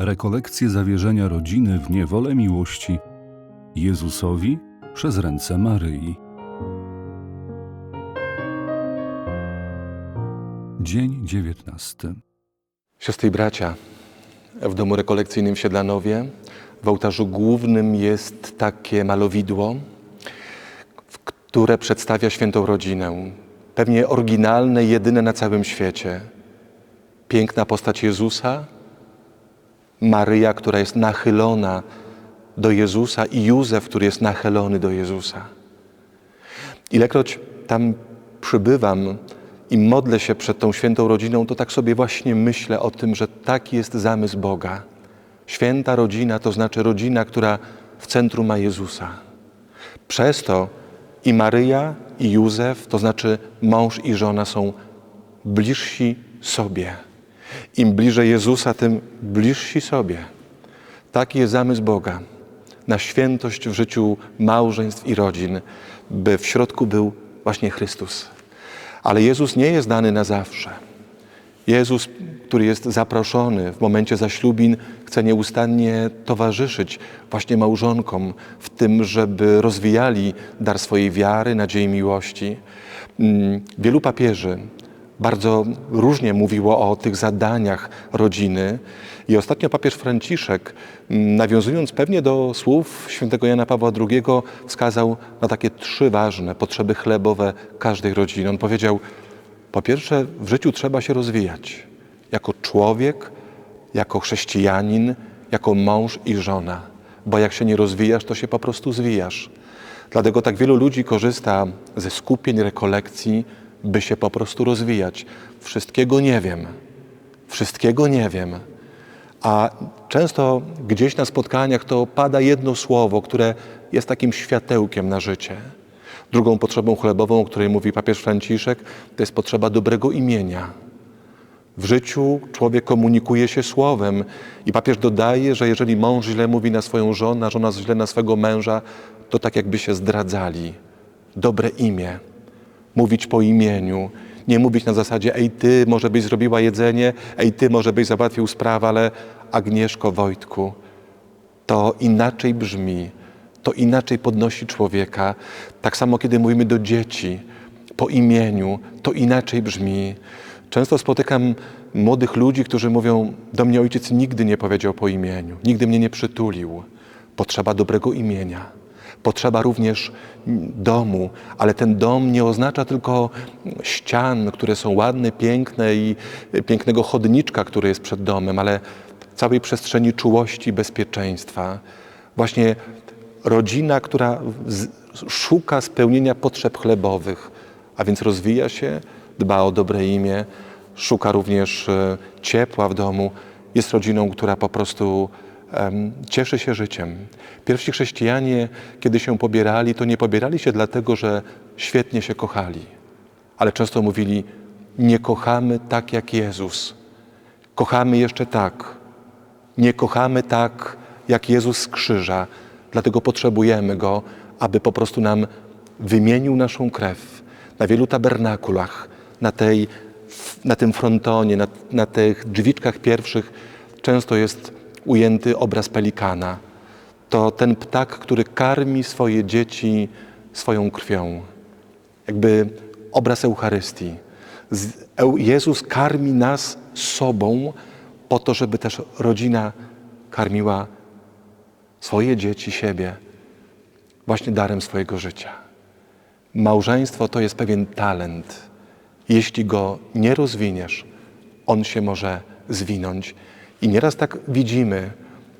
rekolekcje zawierzenia rodziny w niewolę miłości Jezusowi przez ręce Maryi. Dzień dziewiętnasty. Siostry i bracia, w domu rekolekcyjnym w Siedlanowie w ołtarzu głównym jest takie malowidło, które przedstawia świętą rodzinę. Pewnie oryginalne, jedyne na całym świecie. Piękna postać Jezusa, Maryja, która jest nachylona do Jezusa i Józef, który jest nachylony do Jezusa. Ilekroć tam przybywam i modlę się przed tą świętą rodziną, to tak sobie właśnie myślę o tym, że taki jest zamysł Boga. Święta rodzina to znaczy rodzina, która w centrum ma Jezusa. Przez to i Maryja, i Józef, to znaczy mąż i żona są bliżsi sobie. Im bliżej Jezusa, tym bliżsi sobie. Taki jest zamysł Boga na świętość w życiu małżeństw i rodzin, by w środku był właśnie Chrystus. Ale Jezus nie jest dany na zawsze. Jezus, który jest zaproszony w momencie zaślubin, chce nieustannie towarzyszyć właśnie małżonkom w tym, żeby rozwijali dar swojej wiary, nadziei, miłości. Mm, Wielu papieży bardzo różnie mówiło o tych zadaniach rodziny. I ostatnio papież Franciszek, mm, nawiązując pewnie do słów świętego Jana Pawła II, wskazał na takie trzy ważne potrzeby chlebowe każdej rodziny. On powiedział, po pierwsze, w życiu trzeba się rozwijać jako człowiek, jako chrześcijanin, jako mąż i żona. Bo jak się nie rozwijasz, to się po prostu zwijasz. Dlatego tak wielu ludzi korzysta ze skupień, rekolekcji, by się po prostu rozwijać. Wszystkiego nie wiem. Wszystkiego nie wiem. A często gdzieś na spotkaniach to pada jedno słowo, które jest takim światełkiem na życie. Drugą potrzebą chlebową, o której mówi papież Franciszek, to jest potrzeba dobrego imienia. W życiu człowiek komunikuje się słowem i papież dodaje, że jeżeli mąż źle mówi na swoją żonę, żona źle na swego męża, to tak jakby się zdradzali. Dobre imię, mówić po imieniu, nie mówić na zasadzie ej ty, może byś zrobiła jedzenie, ej ty, może byś załatwił sprawę, ale Agnieszko, Wojtku, to inaczej brzmi, to inaczej podnosi człowieka. Tak samo, kiedy mówimy do dzieci po imieniu, to inaczej brzmi. Często spotykam młodych ludzi, którzy mówią: Do mnie ojciec nigdy nie powiedział po imieniu, nigdy mnie nie przytulił. Potrzeba dobrego imienia. Potrzeba również domu, ale ten dom nie oznacza tylko ścian, które są ładne, piękne i pięknego chodniczka, który jest przed domem, ale całej przestrzeni czułości, bezpieczeństwa. Właśnie rodzina, która szuka spełnienia potrzeb chlebowych, a więc rozwija się, dba o dobre imię, szuka również e, ciepła w domu, jest rodziną, która po prostu cieszy się życiem. Pierwsi chrześcijanie, kiedy się pobierali, to nie pobierali się dlatego, że świetnie się kochali, ale często mówili: Nie kochamy tak jak Jezus. Kochamy jeszcze tak. Nie kochamy tak jak Jezus z krzyża, dlatego potrzebujemy Go, aby po prostu nam wymienił naszą krew. Na wielu tabernakulach, na, tej, na tym frontonie, na, na tych drzwiczkach pierwszych często jest ujęty obraz pelikana. To ten ptak, który karmi swoje dzieci swoją krwią. Jakby obraz Eucharystii. Jezus karmi nas sobą po to, żeby też rodzina karmiła swoje dzieci, siebie właśnie darem swojego życia. Małżeństwo to jest pewien talent. Jeśli go nie rozwiniesz, on się może zwinąć. I nieraz tak widzimy,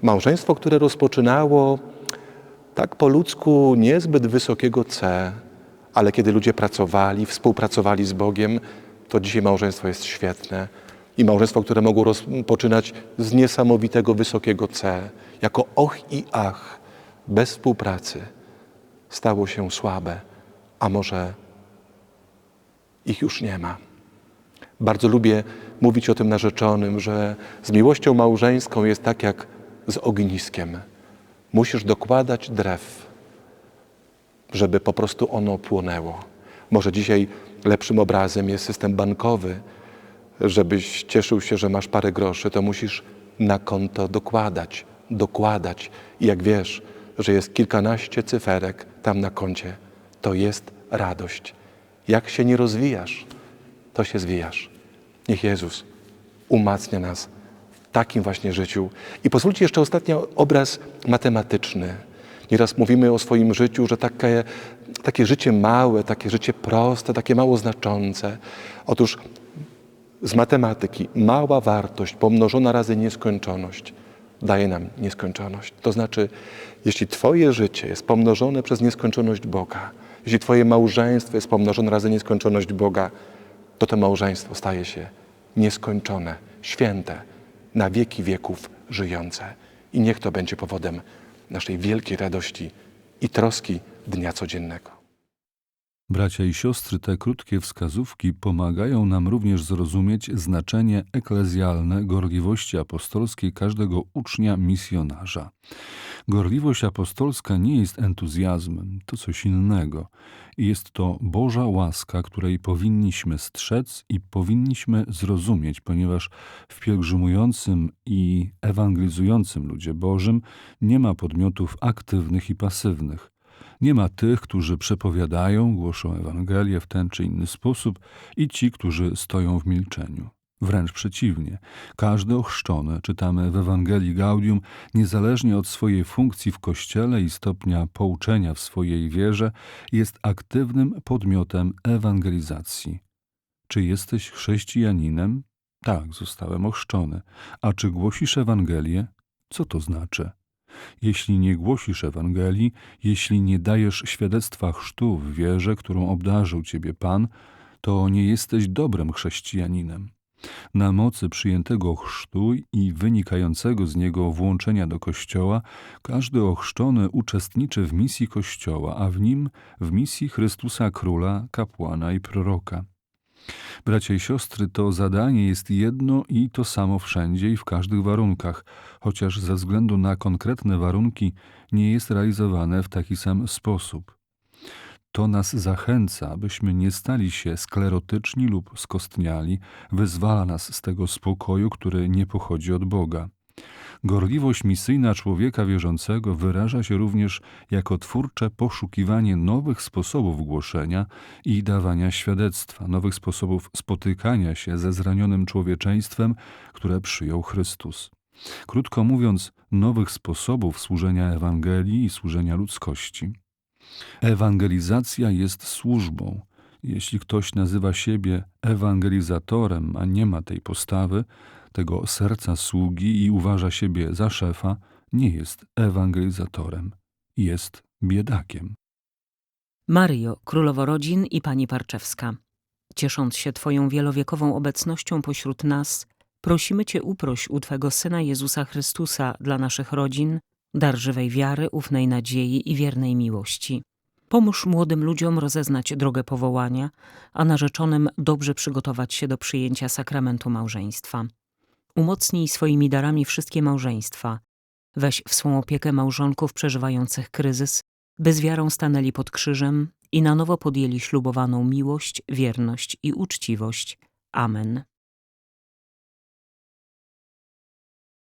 małżeństwo, które rozpoczynało tak po ludzku niezbyt wysokiego C, ale kiedy ludzie pracowali, współpracowali z Bogiem, to dzisiaj małżeństwo jest świetne. I małżeństwo, które mogło rozpoczynać z niesamowitego wysokiego C, jako och i ach, bez współpracy, stało się słabe, a może ich już nie ma. Bardzo lubię mówić o tym narzeczonym, że z miłością małżeńską jest tak jak z ogniskiem. Musisz dokładać drew, żeby po prostu ono płonęło. Może dzisiaj lepszym obrazem jest system bankowy. Żebyś cieszył się, że masz parę groszy, to musisz na konto dokładać, dokładać. I jak wiesz, że jest kilkanaście cyferek tam na koncie, to jest radość. Jak się nie rozwijasz, to się zwijasz. Niech Jezus umacnia nas w takim właśnie życiu. I pozwólcie jeszcze ostatni obraz matematyczny. Nieraz mówimy o swoim życiu, że takie, takie życie małe, takie życie proste, takie mało znaczące. Otóż z matematyki mała wartość pomnożona razy nieskończoność daje nam nieskończoność. To znaczy, jeśli Twoje życie jest pomnożone przez nieskończoność Boga, jeśli Twoje małżeństwo jest pomnożone razy nieskończoność Boga, to to małżeństwo staje się nieskończone, święte, na wieki wieków żyjące. I niech to będzie powodem naszej wielkiej radości i troski dnia codziennego. Bracia i siostry, te krótkie wskazówki pomagają nam również zrozumieć znaczenie eklezjalne gorliwości apostolskiej każdego ucznia misjonarza. Gorliwość apostolska nie jest entuzjazmem, to coś innego. Jest to Boża łaska, której powinniśmy strzec i powinniśmy zrozumieć, ponieważ w pielgrzymującym i ewangelizującym ludzie Bożym nie ma podmiotów aktywnych i pasywnych. Nie ma tych, którzy przepowiadają, głoszą Ewangelię w ten czy inny sposób i ci, którzy stoją w milczeniu. Wręcz przeciwnie, każdy ochrzczony, czytamy w Ewangelii Gaudium, niezależnie od swojej funkcji w Kościele i stopnia pouczenia w swojej wierze, jest aktywnym podmiotem ewangelizacji. Czy jesteś chrześcijaninem? Tak, zostałem ochrzczony. A czy głosisz Ewangelię? Co to znaczy? Jeśli nie głosisz Ewangelii, jeśli nie dajesz świadectwa chrztu w wierze, którą obdarzył ciebie Pan, to nie jesteś dobrym chrześcijaninem. Na mocy przyjętego chrztu i wynikającego z niego włączenia do Kościoła, każdy ochrzczony uczestniczy w misji Kościoła, a w nim w misji Chrystusa Króla, kapłana i proroka. Bracia i siostry, to zadanie jest jedno i to samo wszędzie i w każdych warunkach, chociaż ze względu na konkretne warunki nie jest realizowane w taki sam sposób. To nas zachęca, abyśmy nie stali się sklerotyczni lub skostniali, wyzwala nas z tego spokoju, który nie pochodzi od Boga. Gorliwość misyjna człowieka wierzącego wyraża się również jako twórcze poszukiwanie nowych sposobów głoszenia i dawania świadectwa, nowych sposobów spotykania się ze zranionym człowieczeństwem, które przyjął Chrystus. Krótko mówiąc, nowych sposobów służenia Ewangelii i służenia ludzkości. Ewangelizacja jest służbą. Jeśli ktoś nazywa siebie ewangelizatorem, a nie ma tej postawy, tego serca sługi i uważa siebie za szefa, nie jest ewangelizatorem, jest biedakiem. Mario, królowo rodzin i pani Parczewska. Ciesząc się Twoją wielowiekową obecnością pośród nas, prosimy Cię uproś u Twego Syna Jezusa Chrystusa dla naszych rodzin dar żywej wiary, ufnej nadziei i wiernej miłości. Pomóż młodym ludziom rozeznać drogę powołania, a narzeczonym dobrze przygotować się do przyjęcia sakramentu małżeństwa. Umocnij swoimi darami wszystkie małżeństwa. Weź w swą opiekę małżonków przeżywających kryzys, by z wiarą stanęli pod krzyżem i na nowo podjęli ślubowaną miłość, wierność i uczciwość. Amen.